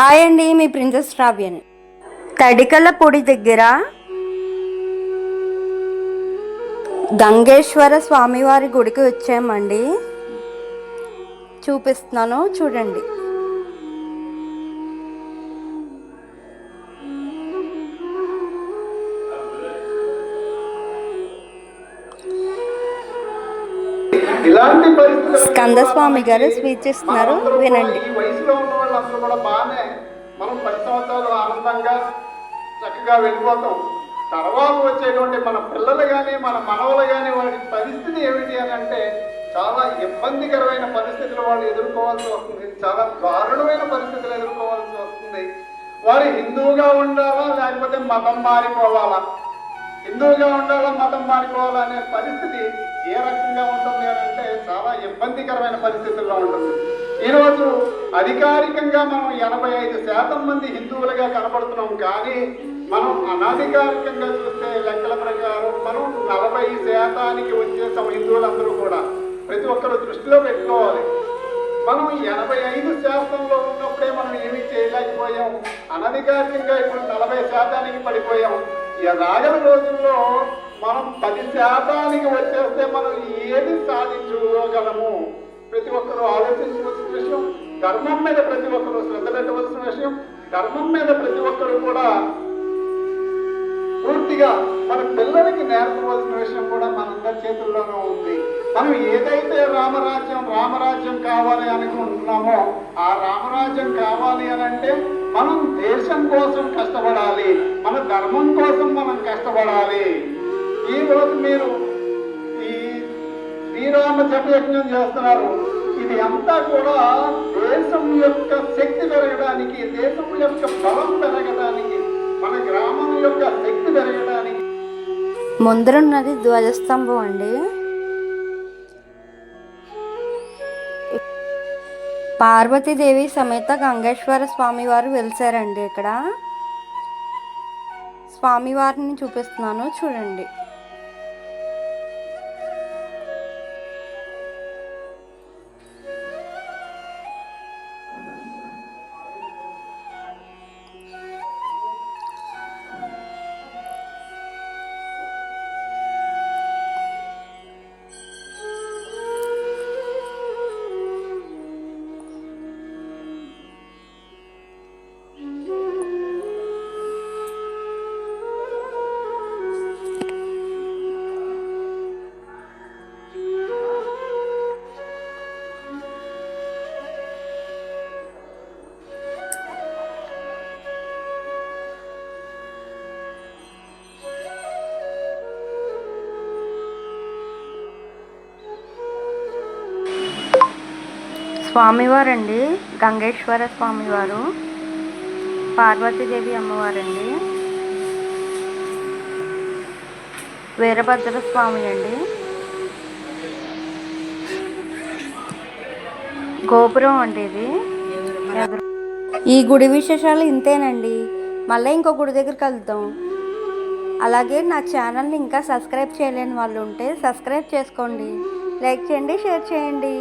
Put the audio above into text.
Hi అండి మీ princess రావ్యని తడికల పొడి దగ్గర గంగేశ్వర స్వామివారి గుడికి వచ్చామండి. చూపిస్తున్నాను చూడండి. ఇలాంటి పరిస్థితులు స్కందస్వామి గారు స్పీచ్ ఇస్తున్నారు వినండి. సంవత్సరాలు అసలు కూడా బాగానే మనం పది సంవత్సరాలు ఆనందంగా చక్కగా వెళ్ళిపోతాం. తర్వాత వచ్చేటువంటి మన పిల్లలు కానీ మన మనవలు కానీ వాడి పరిస్థితి ఏమిటి అని అంటే చాలా ఇబ్బందికరమైన పరిస్థితులు వాళ్ళు ఎదుర్కోవాల్సి వస్తుంది. చాలా దారుణమైన పరిస్థితులు ఎదుర్కోవాల్సి వస్తుంది. వారు హిందువుగా ఉండాలా లేకపోతే మతం మారిపోవాలా? హిందువుగా ఉండాలా మతం మారిపోవాలా అనే పరిస్థితి ఏ రకంగా ఉంటుంది అని అంటే చాలా ఇబ్బందికరమైన పరిస్థితుల్లో ఉంటుంది. ఈరోజు అధికారికంగా మనం ఎనభై ఐదు శాతం మంది హిందువులుగా కనపడుతున్నాం కానీ మనం అనధికారికంగా చూస్తే లెక్కల ప్రకారం మనం నలభై శాతానికి వచ్చేసాం హిందువులందరూ కూడా ప్రతి ఒక్కరు దృష్టిలో పెట్టుకోవాలి. మనం ఎనభై ఐదు శాతంలో ఉన్నప్పుడే మనం ఏమీ చేయలేకపోయాం. అనధికారికంగా ఇప్పుడు నలభై శాతానికి పడిపోయాం. ఈ రాగల రోజుల్లో మనం పది శాతానికి వచ్చేస్తే మనం ఏ ప్రతి ఒక్కరూ ఆలోచించవలసిన విషయం ధర్మం మీద ప్రతి ఒక్కరూ శ్రద్ధ పెట్టవలసిన విషయం ధర్మం మీద ప్రతి ఒక్కరూ కూడా పూర్తిగా మన పిల్లలకి నేర్పవలసిన విషయం కూడా మనందరి చేతుల్లోనే ఉంది. మనం ఏదైతే రామరాజ్యం రామరాజ్యం కావాలి అనుకుంటున్నామో ఆ రామరాజ్యం కావాలి అని అంటే మనం దేశం కోసం కష్టపడాలి మన ధర్మం కోసం మనం కష్టపడాలి. ఈరోజు రోజు మీరు ఈ శ్రీరామ జపయజ్ఞం చేస్తున్నారు. ఇది అంతా కూడా దేశం యొక్క శక్తి పెరగడానికి దేశం యొక్క బలం పెరగడానికి మన గ్రామం యొక్క శక్తి పెరగడానికి. ముందరున్నది ధ్వజస్తంభం అండి. పార్వతీదేవి సమేత గంగేశ్వర స్వామి వారు వెలిసారండి ఇక్కడ. స్వామివారిని చూపిస్తున్నాను చూడండి. స్వామివారండి. గంగేశ్వర స్వామివారు. పార్వతీదేవి అమ్మవారండి. వీరభద్ర స్వామి అండి. గోపురం అండి ఇది. ఈ గుడి విశేషాలు ఇంతేనండి. మళ్ళీ ఇంకో గుడి దగ్గరికి వెళ్తాం అలాగే నా ఛానల్ని ఇంకా సబ్స్క్రైబ్ చేయలేని వాళ్ళు ఉంటే సబ్స్క్రైబ్ చేసుకోండి. లైక్ చేయండి షేర్ చేయండి.